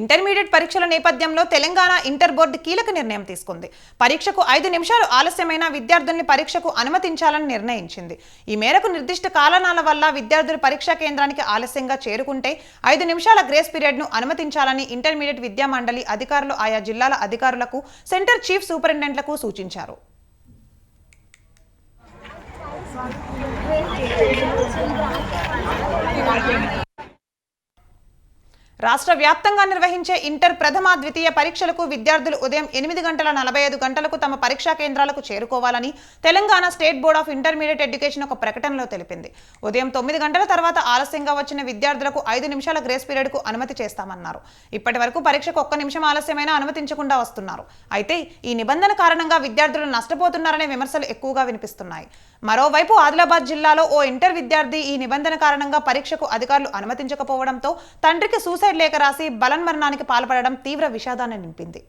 Intermediate పరీక్షల నేపథ్యంలో Telangana inter board కీలక నిర్ణయం తీసుకుంది. పరీక్షకు ఐదు నిమిషాలు ఆలస్యమైన విద్యార్థుల్ని పరీక్షకు అనుమతించాలని నిర్ణయించింది. ఈ మేరకు నిర్దిష్ట కారణాల వల్ల విద్యార్థులు పరీక్షా కేంద్రానికి ఆలస్యంగా చేరుకుంటే ఐదు నిమిషాల గ్రేస్ పీరియడ్ను అనుమతించాలని ఇంటర్మీడియట్ విద్యా మండలి అధికారులు ఆయా జిల్లాల అధికారులకు సెంటర్ చీఫ్ సూపరింటెండెంట్లకు సూచించారు. రాష్ట్ర వ్యాప్తంగా నిర్వహించే ఇంటర్ ప్రథమ ద్వితీయ పరీక్షలకు విద్యార్థులు ఉదయం ఎనిమిది గంటల నలభై ఐదు గంటలకు తమ పరీక్షా కేంద్రాలకు చేరుకోవాలని Telangana state board of intermediate education ఒక ప్రకటనలో తెలిపింది. ఉదయం తొమ్మిది గంటల తర్వాత ఆలస్యంగా వచ్చిన విద్యార్థులకు ఐదు నిమిషాల గ్రేస్ పీరియడ్కు అనుమతి చేస్తామన్నారు. ఇప్పటి వరకు పరీక్షకు ఒక్క నిమిషం ఆలస్యమైనా అనుమతించకుండా వస్తున్నారు. అయితే ఈ నిబంధన కారణంగా విద్యార్థులు నష్టపోతున్నారనే విమర్శలు ఎక్కువగా వినిపిస్తున్నాయి. మరోవైపు ఆదిలాబాద్ జిల్లాలో ఓ ఇంటర్ విద్యార్థి ఈ నిబంధన కారణంగా పరీక్షకు అధికారులు అనుమతించకపోవడంతో తండ్రికి సూసైడ్ లేఖ రాసి బలన్మరణానికి పాల్పడడం తీవ్ర విషాదాన్ని నింపింది.